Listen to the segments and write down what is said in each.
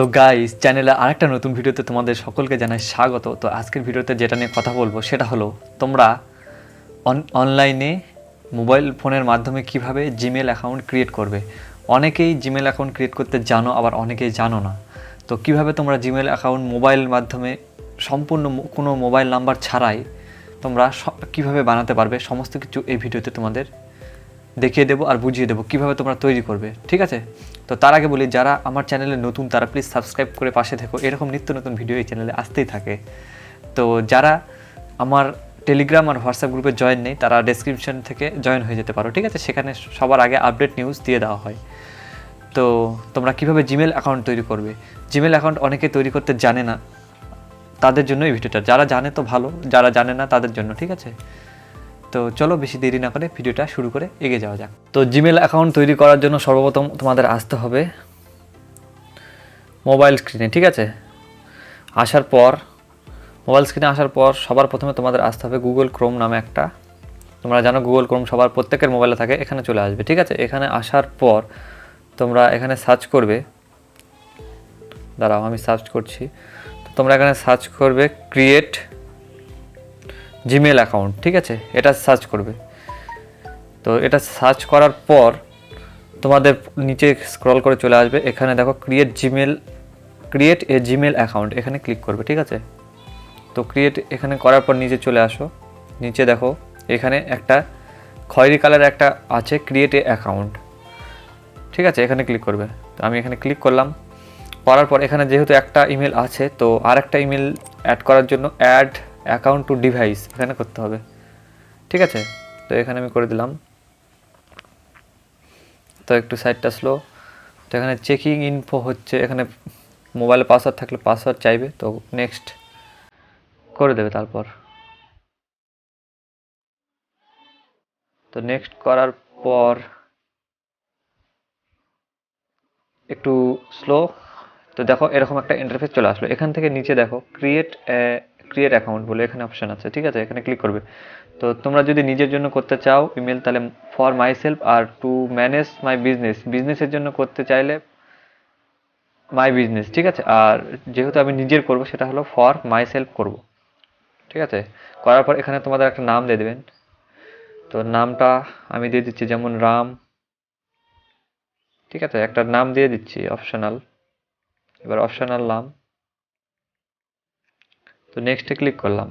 So guys চ্যানেলে আরেকটা নতুন ভিডিওতে তোমাদের সকলকে জানাই স্বাগত। তো আজকের ভিডিওতে যেটা নিয়ে কথা বলব সেটা হলো, তোমরা অনলাইনে মোবাইল ফোনের মাধ্যমে কীভাবে জিমেল অ্যাকাউন্ট ক্রিয়েট করবে? অনেকেই জিমেল অ্যাকাউন্ট ক্রিয়েট করতে জানো, আবার অনেকেই জানো না। তো কীভাবে তোমরা জিমেল অ্যাকাউন্ট মোবাইল মাধ্যমে সম্পূর্ণ কোনো মোবাইল নাম্বার ছাড়াই তোমরা কীভাবে বানাতে পারবে, সমস্ত কিছু এই ভিডিওতে তোমাদের দেখিয়ে দেবো আর বুঝিয়ে দেবো কীভাবে তোমরা তৈরি করবে, ঠিক আছে? তো তার আগে বলি, যারা আমার চ্যানেলে নতুন, তারা প্লিজ সাবস্ক্রাইব করে পাশে থেকো। এরকম নিত্য নতুন ভিডিও এই চ্যানেলে আসতেই থাকে। তো যারা আমার টেলিগ্রাম আর হোয়াটসঅ্যাপ গ্রুপে জয়েন নেই, তারা ডেসক্রিপশন থেকে জয়েন হয়ে যেতে পারো, ঠিক আছে? সেখানে সবার আগে আপডেট নিউজ দিয়ে দেওয়া হয়। তো তোমরা কীভাবে জিমেল অ্যাকাউন্ট তৈরি করবে? জিমেল অ্যাকাউন্ট অনেকে তৈরি করতে জানে না, তাদের জন্য এই ভিডিওটা যারা জানে তো ভালো, যারা জানে না তাদের জন্য, ঠিক আছে? তো চলো বেশি দেরি না করে ভিডিওটা শুরু করে এগিয়ে যাওয়া যাক। তো জিমেল অ্যাকাউন্ট তৈরি করার জন্য সর্বপ্রথম তোমাদের আসতে হবে মোবাইল স্ক্রিনে ঠিক আছে? আসার পর মোবাইল স্ক্রিনে আসার পর সবার প্রথমে তোমাদের আসতে হবে গুগল ক্রোম নামে একটা। তোমরা জানো গুগল ক্রোম সবার প্রত্যেকের মোবাইলে থাকে, এখানে চলে আসবে, ঠিক আছে? এখানে আসার পর তোমরা এখানে সার্চ করবে। দাঁড়াও, আমি সার্চ করছি। তো তোমরা এখানে সার্চ করবে ক্রিয়েট জিমেল অ্যাকাউন্ট ঠিক আছে? এটা সার্চ করবে। তো এটা সার্চ করার পর তোমাদের নিচে স্ক্রল করে চলে আসবে। এখানে দেখো create Gmail create a Gmail account এখানে ক্লিক করবে, ঠিক আছে? তো ক্রিয়েট এখানে করার পর নিচে চলে আসো। নিচে দেখো, এখানে একটা খয়েরি কালার একটা আছে ক্রিয়েট এ অ্যাকাউন্ট ঠিক আছে? এখানে ক্লিক করবে। তো আমি এখানে ক্লিক করলাম। করার পর এখানে যেহেতু একটা ইমেল আছে, তো আর একটা ইমেল অ্যাড করার জন্য অ্যাড অ্যাকাউন্ট টু ডিভাইস এখানে করতে হবে। ঠিক আছে? তো এখানে আমি করে দিলাম। তো একটু সাইডটা স্লো তো এখানে চেকিং ইনফো হচ্ছে, এখানে মোবাইলে পাসওয়ার্ড থাকলে পাসওয়ার্ড চাইবে। তো নেক্সট করে দেবে তারপর। তো নেক্সট করার পর একটু স্লো তো দেখো এরকম একটা ইন্টারফেস চলে আসলো। এখান থেকে নিচে দেখো ক্রিয়েট ক্রিয়েট অ্যাকাউন্ট বলে এখানে অপশান আছে, ঠিক আছে? এখানে ক্লিক করবে। তো তোমরা যদি নিজের জন্য করতে চাও ইমেল তাহলে ফর মাই সেলফ আর টু ম্যানেজ মাই বিজনেস বিজনেসের জন্য করতে চাইলে মাই বিজনেস ঠিক আছে? আর যেহেতু আমি নিজের করব, সেটা হলো ফর মাই সেলফ করব, ঠিক আছে? করার পর এখানে তোমাদের একটা নাম দিয়ে দেবেন। তো নামটা আমি দিয়ে দিচ্ছি, যেমন রাম, ঠিক আছে? একটা নাম দিয়ে দিচ্ছি অপশনাল এবার অপশনাল নাম। তো নেক্সটে ক্লিক করলাম।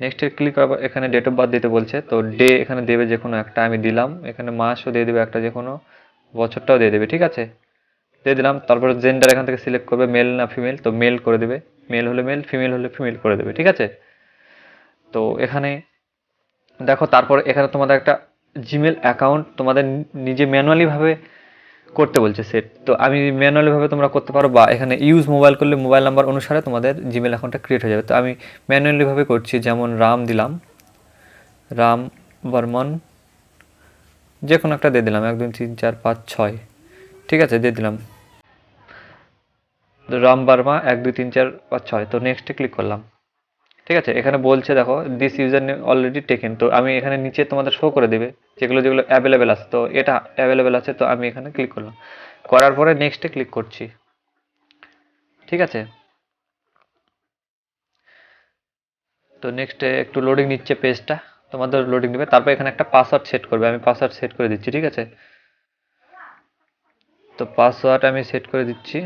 নেক্সটে ক্লিক করার এখানে ডেট অফ বার্থ দিতে বলছে, তো ডে এখানে দেবে যে কোনো একটা, আমি দিলাম। এখানে মাসও দিয়ে দেবে একটা যে কোনো, বছরটাও দিয়ে দেবে, ঠিক আছে? দিয়ে দিলাম, তারপরে জেন্ডার এখান থেকে সিলেক্ট করবে মেল না ফিমেল তো মেল করে দেবে। মেল হলে মেল ফিমেল হলে ফিমেল করে দেবে, ঠিক আছে? তো এখানে দেখো, তারপর এখানে তোমাদের একটা জিমেল অ্যাকাউন্ট তোমাদের নিজে ম্যানুয়ালিভাবে করতে বলছে সেট তো আমি ম্যানুয়ালিভাবে তোমরা করতে পারো বা এখানে ইউজ মোবাইল করলে মোবাইল নাম্বার অনুসারে তোমাদের জিমেল অ্যাকাউন্টটা ক্রিয়েট হয়ে যাবে। তো আমি ম্যানুয়ালিভাবে করছি, যেমন রাম দিলাম, রাম বর্মন যে কোনো একটা দিয়ে দিলাম, এক, দুই, তিন, চার, পাঁচ, ছয়, ঠিক আছে, দিয়ে দিলাম। রাম বার্মা, এক, দুই, তিন, চার, পাঁচ, ছয়, তো নেক্সটে ক্লিক করলাম। ঠিক আছে? এখানে বলছে, দেখো this user name already taken তো আমি এখানে নিচে তোমাদের শো করে দেবে, যেগুলো যেগুলো অ্যাভেলেবেল আছে। তো এটা অ্যাভেলেবেল আছে, তো আমি এখানে ক্লিক করলাম। করার পরে নেক্সটে ক্লিক করছি। ঠিক আছে? তো নেক্সটে একটু লোডিং নিচ্ছে পেজটা তোমাদের লোডিং নেবে। তারপর এখানে একটা পাসওয়ার্ড সেট করবে। আমি পাসওয়ার্ড সেট করে দিচ্ছি, ঠিক আছে? তো পাসওয়ার্ড আমি সেট করে দিচ্ছি।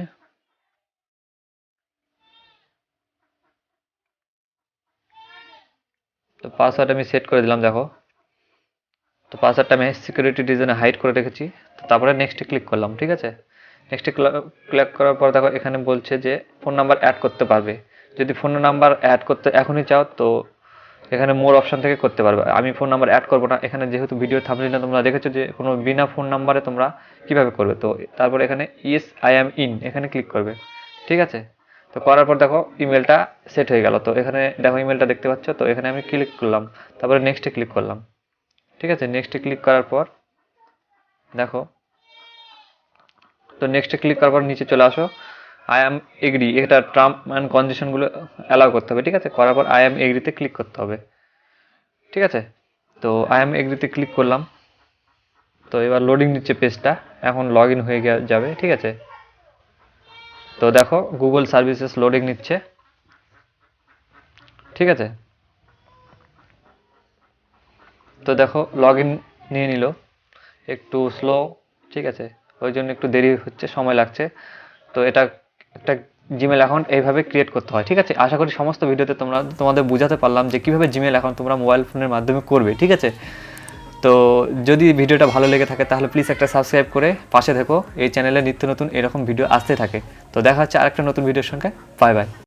তো পাসওয়ার্ড আমি সেট করে দিলাম, দেখো। তো পাসওয়ার্ডটা আমি সিকিউরিটি রিজনে হাইড করে রেখেছি। তো তারপরে নেক্সটে ক্লিক করলাম, ঠিক আছে? নেক্সটে ক্লিক করার পর দেখো, এখানে বলছে যে ফোন নাম্বার অ্যাড করতে পারবে। যদি ফোন নাম্বার অ্যাড করতে এখনই চাও, তো এখানে মোর অপশন থেকে করতে পারবে। আমি ফোন নাম্বার অ্যাড করব না। এখানে যেহেতু ভিডিও থামলিনা তোমরা দেখেছ যে কোনো বিনা ফোন নাম্বারে তোমরা কীভাবে করবে? তো তারপর এখানে ইয়েস আই অ্যাম ইন এখানে ক্লিক করবে। ঠিক আছে? তো করার পর দেখো ইমেলটা সেট হয়ে গেল। তো এখানে দেখো ইমেলটা দেখতে পাচ্ছ? তো এখানে আমি ক্লিক করলাম। তারপরে নেক্সটে ক্লিক করলাম। ঠিক আছে? নেক্সটে ক্লিক করার পর দেখো। তো নেক্সটে ক্লিক করার পর নিচে চলে আসো। আই অ্যাম এগ্রি এটা টার্ম অ্যান্ড কন্ডিশনগুলো অ্যালাউ করতে হবে, ঠিক আছে? করার পর আই অ্যাম এগ্রিতে ক্লিক করতে হবে। ঠিক আছে? তো আই অ্যাম এগ্রিতে ক্লিক করলাম। তো এবার লোডিং নিচ্ছে পেজটা এখন লগ ইন হয়ে যাবে, ঠিক আছে? তো দেখো গুগল সার্ভিসেস লোডিং নিচ্ছে। ঠিক আছে? তো দেখো লগ নিয়ে নিল। একটু স্লো ঠিক আছে? ওই জন্য একটু দেরি হচ্ছে, সময় লাগছে। তো এটা একটা জিমেল অ্যাকাউন্ট এইভাবে ক্রিয়েট করতে হয়, ঠিক আছে? আশা করি সমস্ত ভিডিওতে তোমরা, তোমাদের বোঝাতে পারলাম যে কীভাবে জিমেল অ্যাকাউন্ট তোমরা মোবাইল ফোনের মাধ্যমে করবে, ঠিক আছে? তো যদি ভিডিওটা ভালো লেগে থাকে, তাহলে প্লিজ একটা সাবস্ক্রাইব করে পাশে থেকো। এই চ্যানেলে নিত্য নতুন এরকম ভিডিও আসতে থাকে। তো দেখা হচ্ছে আরেকটা নতুন ভিডিওর সঙ্গে। Bye bye